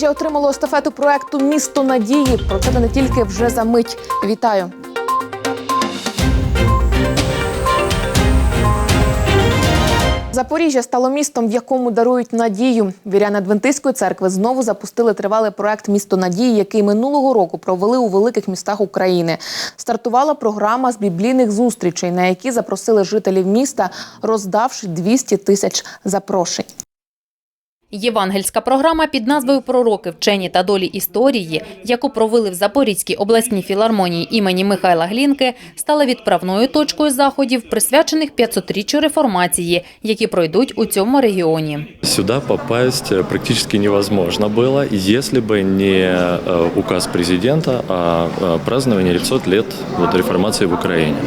Запоріжжя отримало естафету проекту Місто надії. Про це не тільки вже за мить. Вітаю. Запоріжжя стало містом, в якому дарують надію. Віряни Адвентистської церкви знову запустили тривалий проект Місто надії, який минулого року провели у великих містах України. Стартувала програма з біблійних зустрічей, на які запросили жителів міста, роздавши 200 тисяч запрошень. Євангельська програма під назвою Пророки, вчені та долі історії, яку провели в Запорізькій обласній філармонії імені Михайла Глінки, стала відправною точкою заходів, присвячених 500-річчю реформації, які пройдуть у цьому регіоні. Сюда попасть э, практически невозможно было, если бы не э, указ президента о э, праздновании 500 лет вот, реформации в Украине.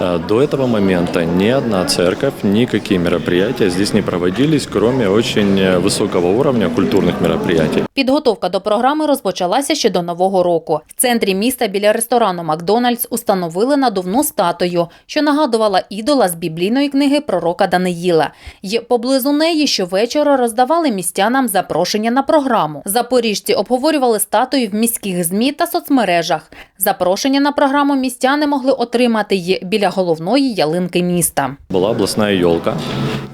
Э, До этого момента ни одна церковь, никакие мероприятия здесь не проводились, кроме очень э, высокого уровня культурных мероприятий. Підготовка до програми розпочалася ще до нового року. В центрі міста біля ресторану Макдональдс установили надувну статую, що нагадувала ідола з біблійної книги пророка Даниїла. І поблизу неї щовечора роздавали містянам запрошення на програму. Запоріжці обговорювали статую в міських змі та соцмережах. Запрошення на програму містяни могли отримати й біля головної ялинки міста. Была областная елка,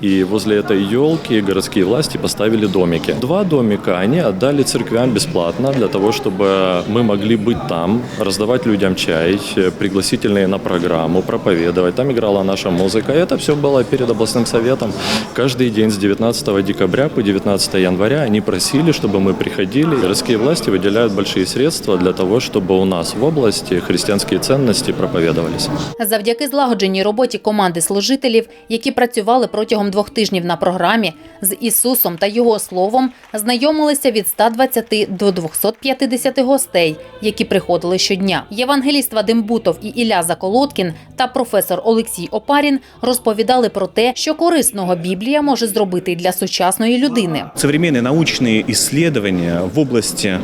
и возле этой елки городские власти поставили домики. Два домика они отдали церквям бесплатно для того, чтобы мы могли быть там, раздавать людям чай, э, пригласительные на программу, проповедовать. Там играла наша музыка. И это все было перед областным советом. Каждый день с 19 декабря по 19 января они просили, чтобы мы приходили. Городские власти выделяют большие средства для того, чтобы у нас в области христианские ценности проповедовались. Завдяки злагодженій роботі команди служителів, які працювали протягом двох тижнів на програмі, з Ісусом та Його Словом знайомилися від 120 до 250 гостей, які приходили щодня. Євангеліст Вадим Бутов і Ілля Заколоткін та професор Олексій Опарін розповідали про те, що корисного Біблія може зробити для сучасної людини. Современные научные исследования в области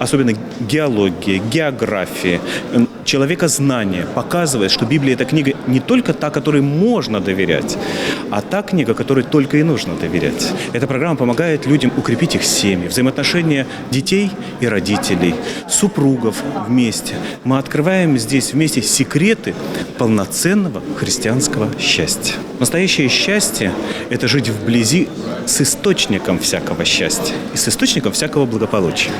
особенно геологии, географии, м, человекознания показывает, что Библия – это книга не только та, которой можно доверять, а та книга, которой только и нужно доверять. Эта программа помогает людям укрепить их семьи, взаимоотношения детей и родителей, супругов вместе. Мы открываем здесь вместе секреты полноценного христианского счастья. Настоящее счастье – это жить вблизи с источником всякого счастья и с источником всякого благополучия.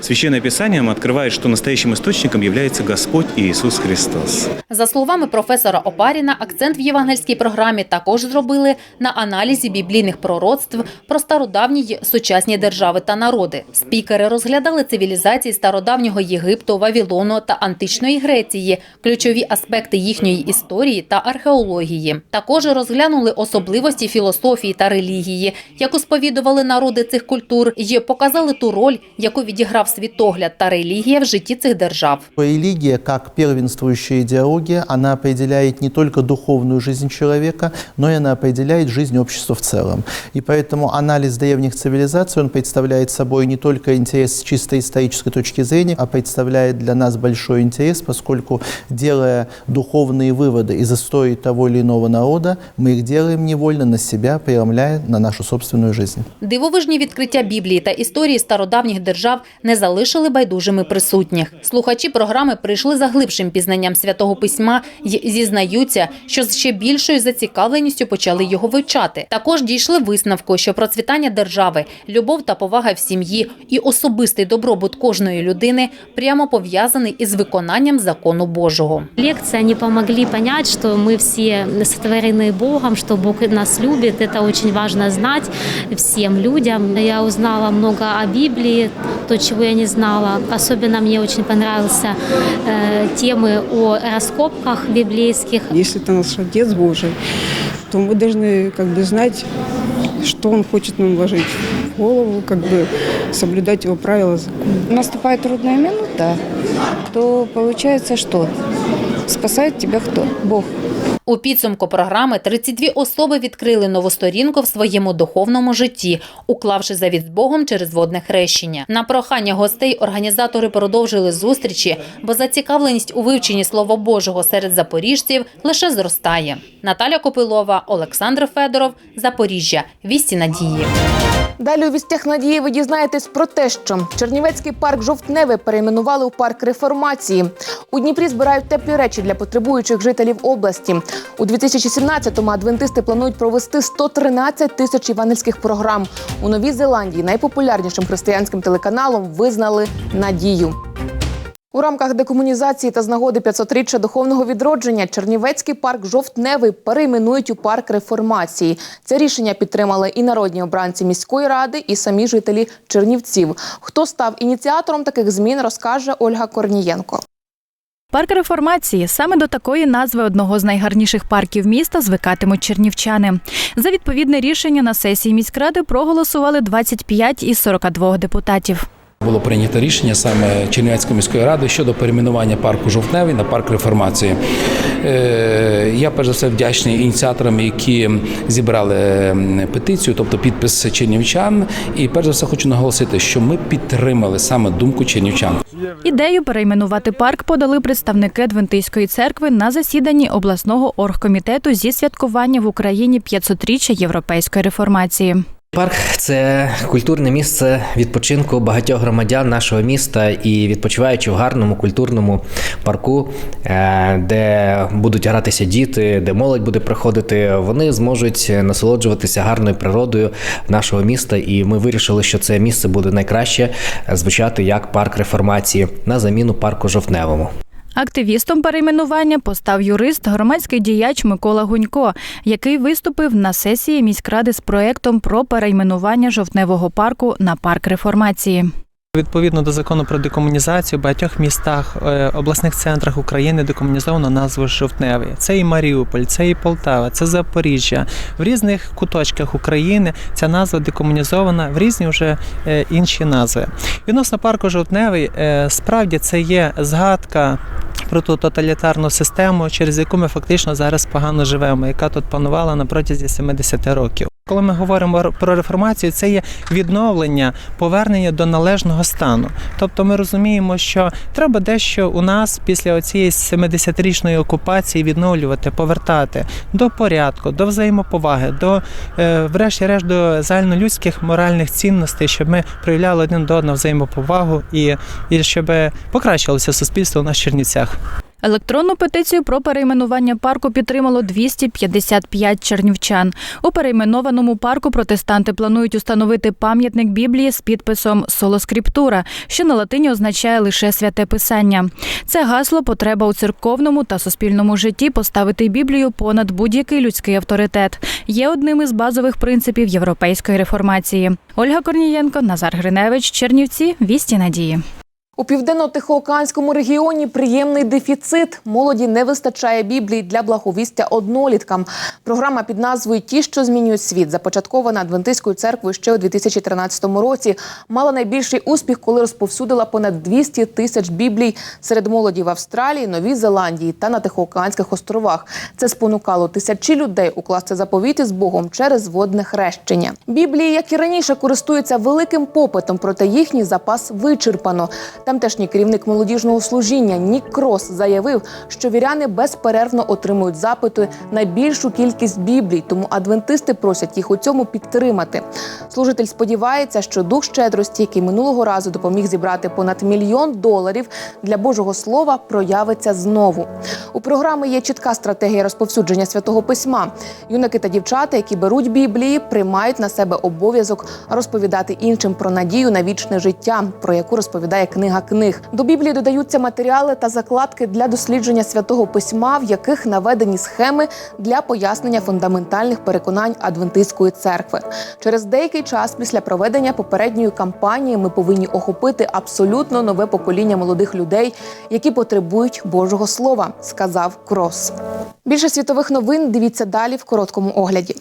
Священное Писание нам открывает, что настоящим источником является Господь Иисус Христос. За словами професора Опаріна, акцент в євангельській програмі також зробили на аналізі біблійних пророцтв про стародавні сучасні держави та народи. Спікери розглядали цивілізації стародавнього Єгипту, Вавілону та античної Греції, ключові аспекти їхньої історії та археології. Також розглянули особливості філософії та релігії, яку сповідували народи цих культур, і показали ту роль, яку відіграв світогляд та релігія в житті цих держав. Религия, как первенствующая идеология, она определяет не только духовную жизнь человека, но и она определяет жизнь общества в целом. И поэтому анализ древних цивилизаций, он представляет собой не только интерес с чисто исторической точки зрения, а представляет для нас большой интерес, поскольку, делая духовные выводы из истории того или иного народа, мы их делаем невольно на себя, преломляя на нашу собственную жизнь. Дивовижні відкриття Біблії та історії стародавніх держав не залишили байдужими присутніх. Слухачі програми прийшли за глибшим пізнанням святого письма і зізнаються, що з ще більшою зацікавленістю почали його вивчати. Також дійшли висновку, що процвітання держави, любов та повага в сім'ї і особистий добробут кожної людини прямо пов'язаний із виконанням закону Божого. Лекции, они помогли понять, что мы все сотворены Богом, что Бог нас любит. Это очень важно знать всем людям. Я узнала много о Библии, то, чего я не знала. Особенно мне очень понравился э, темы о раскопках библейских. Если это наш Отец Божий, то мы должны как бы знать, что Он хочет нам вложить в голову, как бы соблюдать Его правила, наступает трудная минута, то получается что? Спасает тебя кто? Бог. У підсумку програми 32 особи відкрили нову сторінку в своєму духовному житті, уклавши завіт з Богом через водне хрещення. На прохання гостей організатори продовжили зустрічі, бо зацікавленість у вивченні Слова Божого серед запоріжців лише зростає. Наталя Копилова, Олександр Федоров, Запоріжжя. Вісті надії. Далі у вістях надії ви дізнаєтесь про те, що Чернівецький парк Жовтневий перейменували у парк реформації. У Дніпрі збирають теплі речі для потребуючих жителів області. У 2017-му адвентисти планують провести 113 тисяч євангельських програм. У Новій Зеландії найпопулярнішим християнським телеканалом визнали надію. У рамках декомунізації та з нагоди 500-річчя духовного відродження Чернівецький парк Жовтневий перейменують у парк реформації. Це рішення підтримали і народні обранці міської ради, і самі жителі Чернівців. Хто став ініціатором таких змін, розкаже Ольга Корнієнко. Парк реформації саме до такої назви одного з найгарніших парків міста звикатимуть чернівчани. За відповідне рішення на сесії міськради проголосували 25 із 42 депутатів. Було прийнято рішення саме Чернівецької міської ради щодо перейменування парку Жовтневий на парк реформації. Е, Я перш за все вдячний ініціаторам, які зібрали петицію, тобто підпис чернівчан. І перш за все хочу наголосити, що ми підтримали саме думку чернівчан. Ідею перейменувати парк подали представники Адвентистської церкви на засіданні обласного оргкомітету зі святкування в Україні 500-річчя європейської реформації. Парк це культурне місце відпочинку багатьох громадян нашого міста і відпочиваючи в гарному культурному парку, е, де будуть гратися діти, де молодь буде приходити, вони зможуть насолоджуватися гарною природою нашого міста. І ми вирішили, що це місце буде найкраще звучати як парк реформації на заміну парку жовтневому. Активістом перейменування постав юрист, громадський діяч Микола Гунько, який виступив на сесії міськради з проектом про перейменування жовтневого парку на парк реформації. Відповідно до закону про декомунізацію, в багатьох містах, е, обласних центрах України декомунізовано назву Жовтневий. Це і Маріуполь, це і Полтава, це Запоріжжя. В різних куточках України ця назва декомунізована в різні вже е, інші назви. Відносно парку Жовтневий, е, справді це є згадка. Про ту тоталітарну систему, через яку ми фактично зараз погано живемо, яка тут панувала на протязі 70 років. Коли ми говоримо про реформацію, це є відновлення, повернення до належного стану. Тобто ми розуміємо, що треба дещо у нас після цієї 70-річної окупації відновлювати, повертати до порядку, до взаємоповаги, до, е, врешті-решт, до загальнолюдських моральних цінностей, щоб ми проявляли один до одного взаємоповагу і, і щоб покращилося суспільство у нас в Чернівцях. Електронну петицію про перейменування парку підтримало 255 чернівчан. У перейменованому парку протестанти планують установити пам'ятник Біблії з підписом Солоскриптура, що на латині означає лише святе писання. Це гасло потреба у церковному та суспільному житті поставити Біблію понад будь-який людський авторитет. Є одним із базових принципів європейської реформації. Ольга Корнієнко, Назар Гриневич, Чернівці, Вісті надії. У південно-тихоокеанському регіоні приємний дефіцит. Молоді не вистачає біблії для благовістя одноліткам. Програма під назвою Ті, що змінюють світ, започаткована Адвентистською церквою ще у 2013 році, мала найбільший успіх, коли розповсюдила понад 200 тисяч біблій серед молоді в Австралії, Новій Зеландії та на Тихоокеанських островах. Це спонукало тисячі людей укласти заповіти з Богом через водне хрещення. Біблії, як і раніше, користуються великим попитом, проте їхній запас вичерпано. Тамтешній керівник молодіжного служіння Нік Крос заявив, що віряни безперервно отримують запити на більшу кількість біблій, тому адвентисти просять їх у цьому підтримати. Служитель сподівається, що дух щедрості, який минулого разу допоміг зібрати понад мільйон доларів для Божого слова, проявиться знову. У програми є чітка стратегія розповсюдження святого письма. Юнаки та дівчата, які беруть біблії, приймають на себе обов'язок розповідати іншим про надію на вічне життя, про яку розповідає книга книг. До Біблії додаються матеріали та закладки для дослідження святого письма, в яких наведені схеми для пояснення фундаментальних переконань адвентистської церкви. Через деякий час після проведення попередньої кампанії ми повинні охопити абсолютно нове покоління молодих людей, які потребують Божого слова, сказав Крос. Більше світових новин дивіться далі в короткому огляді.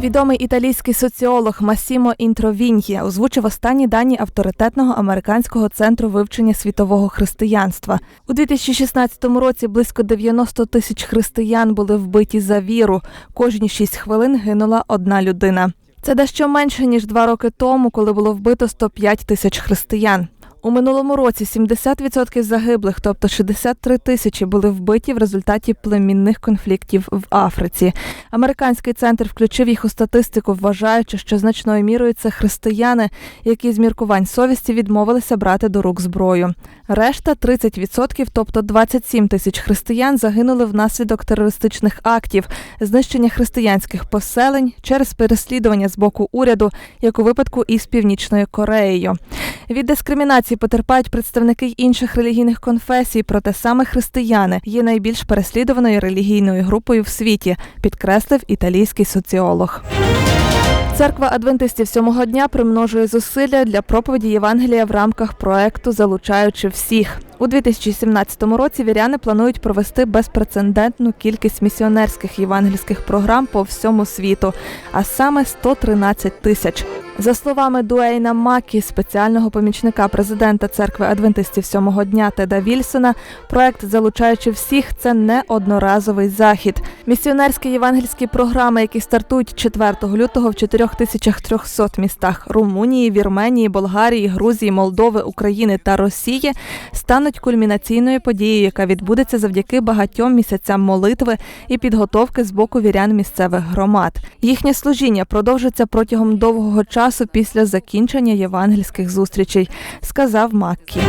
Відомий італійський соціолог Масімо Інтровіньє озвучив останні дані авторитетного американського центру вивчення світового християнства. У 2016 році близько 90 тисяч християн були вбиті за віру. Кожні 6 хвилин гинула одна людина. Це дещо менше ніж два роки тому, коли було вбито 105 тисяч християн. У минулому році 70% загиблих, тобто 63 тисячі, були вбиті в результаті племінних конфліктів в Африці. Американський центр включив їх у статистику, вважаючи, що значною мірою це християни, які з міркувань совісті відмовилися брати до рук зброю. Решта 30%, тобто 27 тисяч християн, загинули внаслідок терористичних актів, знищення християнських поселень через переслідування з боку уряду, як у випадку із Північною Кореєю. Від дискримінації потерпають представники інших релігійних конфесій, проте саме християни є найбільш переслідуваною релігійною групою в світі, підкреслив італійський соціолог. Церква адвентистів сьомого дня примножує зусилля для проповіді Євангелія в рамках проекту Залучаючи всіх. У 2017 році віряни планують провести безпрецедентну кількість місіонерських євангельських програм по всьому світу, а саме 113 тисяч. За словами Дуейна Макі, спеціального помічника президента церкви адвентистів сьомого дня Теда Вільсона, проект залучаючи всіх, це не одноразовий захід. Місіонерські євангельські програми, які стартують 4 лютого в 4300 містах Румунії, Вірменії, Болгарії, Грузії, Молдови, України та Росії, стануть кульмінаційною подією, яка відбудеться завдяки багатьом місяцям молитви і підготовки з боку вірян місцевих громад. Їхнє служіння продовжиться протягом довгого часу після закінчення євангельських зустрічей, сказав Маккі.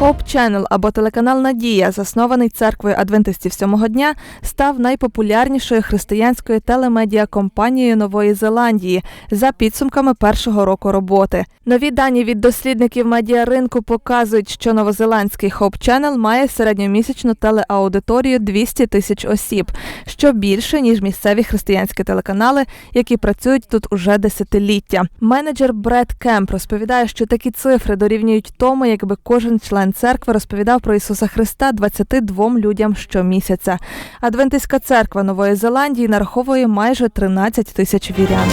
Hope Channel або телеканал Надія, заснований церквою адвентистів сьомого дня, став найпопулярнішою християнською телемедіакомпанією Нової Зеландії за підсумками першого року роботи. Нові дані від дослідників медіаринку показують, що новозеландський Hope Channel має середньомісячну телеаудиторію 200 тисяч осіб, що більше ніж місцеві християнські телеканали, які працюють тут уже десятиліття. Менеджер Бред Кемп розповідає, що такі цифри дорівнюють тому, якби кожен член церкви розповідав про Ісуса Христа 22 людям щомісяця. Адвентистська церква Нової Зеландії нараховує майже 13 тисяч вірян.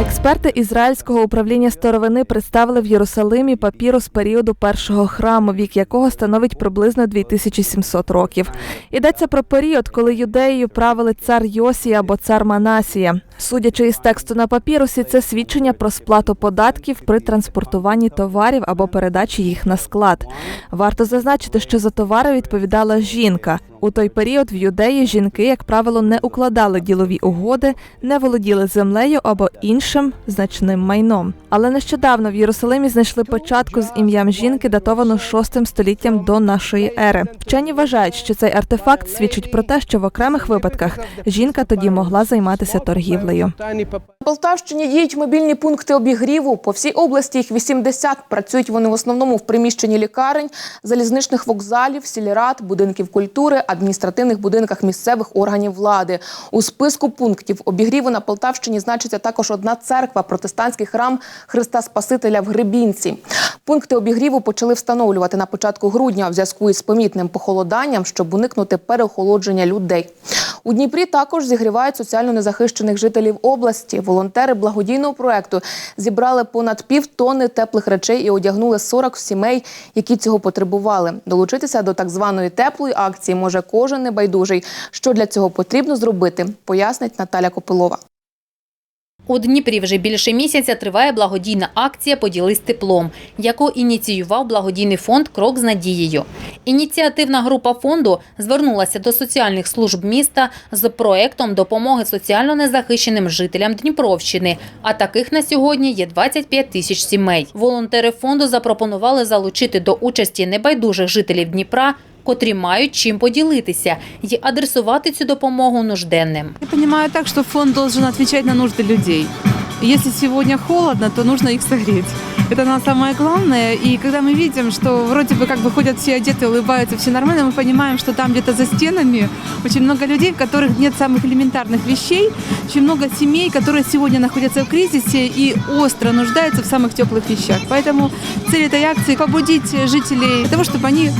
Експерти ізраїльського управління старовини представили в Єрусалимі папіру з періоду першого храму, вік якого становить приблизно 2700 років. Йдеться про період, коли юдеєю правили цар Йосія або цар Манасія. Судячи із тексту на папірусі, це свідчення про сплату податків при транспортуванні товарів або передачі їх на склад. Варто зазначити, що за товари відповідала жінка. У той період в юдеї жінки, як правило, не укладали ділові угоди, не володіли землею або іншим значним майном. Але нещодавно в Єрусалимі знайшли початку з ім'ям жінки, датовано 6 століттям до нашої ери. Вчені вважають, що цей артефакт свідчить про те, що в окремих випадках жінка тоді могла займатися торгівлею. На Полтавщині діють мобільні пункти обігріву. По всій області їх 80. Працюють вони в основному в приміщенні лікарень, залізничних вокзалів, сільрад, будинків культури, адміністративних будинках місцевих органів влади. У списку пунктів обігріву на Полтавщині значиться також одна церква, протестантський храм Христа Спасителя в Гребінці. Пункти обігріву почали встановлювати на початку грудня в зв'язку із помітним похолоданням, щоб уникнути переохолодження людей. У Дніпрі також зігрівають соціально незахищених жителів області. Волонтери благодійного проекту зібрали понад пів тонни теплих речей і одягнули 40 сімей, які цього потребували. Долучитися до так званої теплої акції може кожен небайдужий. Що для цього потрібно зробити, пояснить Наталя Копилова. У Дніпрі вже більше місяця триває благодійна акція Поділись теплом, яку ініціював благодійний фонд Крок з надією. Ініціативна група фонду звернулася до соціальних служб міста з проектом допомоги соціально незахищеним жителям Дніпровщини. А таких на сьогодні є 25 тисяч сімей. Волонтери фонду запропонували залучити до участі небайдужих жителів Дніпра. Котрі мають чим поділитися і адресувати цю допомогу нужденним. Я розумію так, що фонд має відповідати на нужди людей. Если сегодня холодно, то нужно их согреть. Это на самое главное. И когда мы видим, что вроде бы как бы ходят все одеты, улыбаются, все нормально, мы понимаем, что там где-то за стенами очень много людей, в которых нет самых элементарных вещей, очень много семей, которые сегодня находятся в кризисе и остро нуждаются в самых теплых вещах. Поэтому цель этой акции – побудить жителей того, чтобы они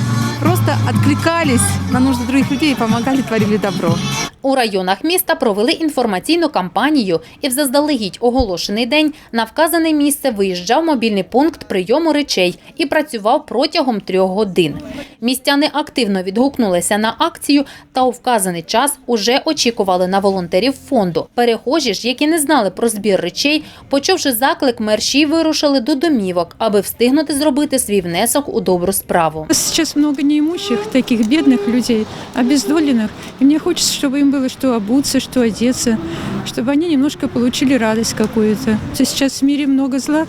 просто откликались на нужды других людей и помогали, творили добро. У районах міста провели інформаційну кампанію і в заздалегідь оголошений день на вказане місце виїжджав мобільний пункт прийому речей і працював протягом трьох годин. Містяни активно відгукнулися на акцію та у вказаний час уже очікували на волонтерів фонду. Перехожі ж, які не знали про збір речей, почувши заклик, мерші вирушили до домівок, аби встигнути зробити свій внесок у добру справу. Сейчас много неимущих, таких бедных людей, обездоленных. И мне хочется, чтобы им было что обуться, что одеться, чтобы они немножко получили радость какую-то. То Сейчас в мире много зла,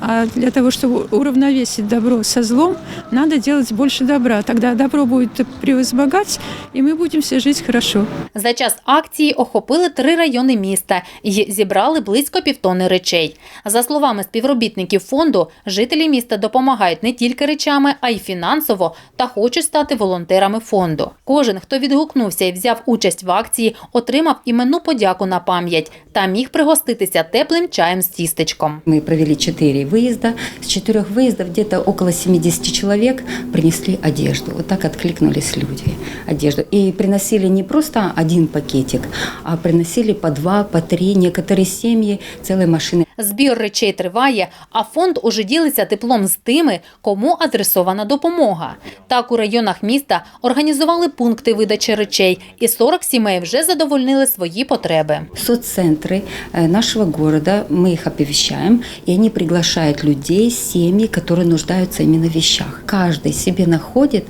а для того, чтобы уравновесить добро со злом, надо делать больше добра. Тогда добро будет превозмогать, и мы будем все жить хорошо. За час акції охопили три райони міста і зібрали близько півтони речей. За словами співробітників фонду, жителі міста допомагають не тільки речами, а й фінансово та хочуть стати волонтерами фонду. Кожен, хто відгукнувся і взяв участь в акції, отримав іменну подяку на пам'ять та міг пригоститися теплим чаєм з тістечком. Мы провели четыре выезда. С четырех выездов где-то около 70 человек принесли одежду. Вот так откликнулись люди. Одежду. И приносили не просто один пакетик, а приносили по два, по три. Некоторые семьи целые машины. Збір речей триває, а фонд уже ділиться теплом з тими, кому адресована допомога. Так у районах міста організували пункти видачі речей, і 40 сімей вже задовольнили свої потреби. Соццентры э, нашего города, мы их оповещаем, и они приглашают людей, семьи, которые нуждаются именно в вещах. Каждый себе находит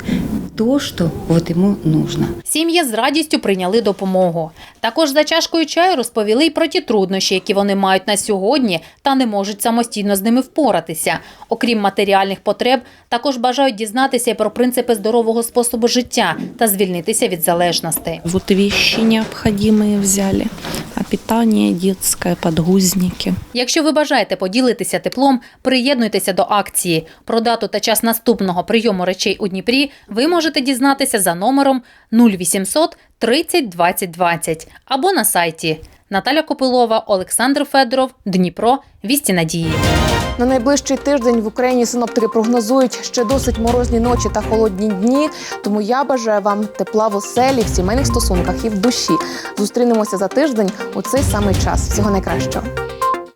то, что вот ему нужно. Сім'ї з радістю прийняли допомогу. Також за чашкою чаю розповіли й про ті труднощі, які вони мають на сьогодні, та не можуть самостійно з ними впоратися. Окрім матеріальних потреб, також бажають дізнатися й про принципи здорового способу життя та звільнитися від залежностей. Вещи необходимые взяли, а питание детское, подгузники. Якщо ви бажаєте поділитися теплом, приєднуйтеся до акції. Про дату та час наступного прийому речей у Дніпрі ви можете дізнатися за номером 0800 30 20 20 або на сайті. Наталя Копилова, Олександр Федоров, Дніпро, Вісті Надії. На найближчий тиждень в Україні синоптики прогнозують ще досить морозні ночі та холодні дні. Тому я бажаю вам тепла в оселі, в сімейних стосунках і в душі. Зустрінемося за тиждень у цей самий час. Всього найкращого.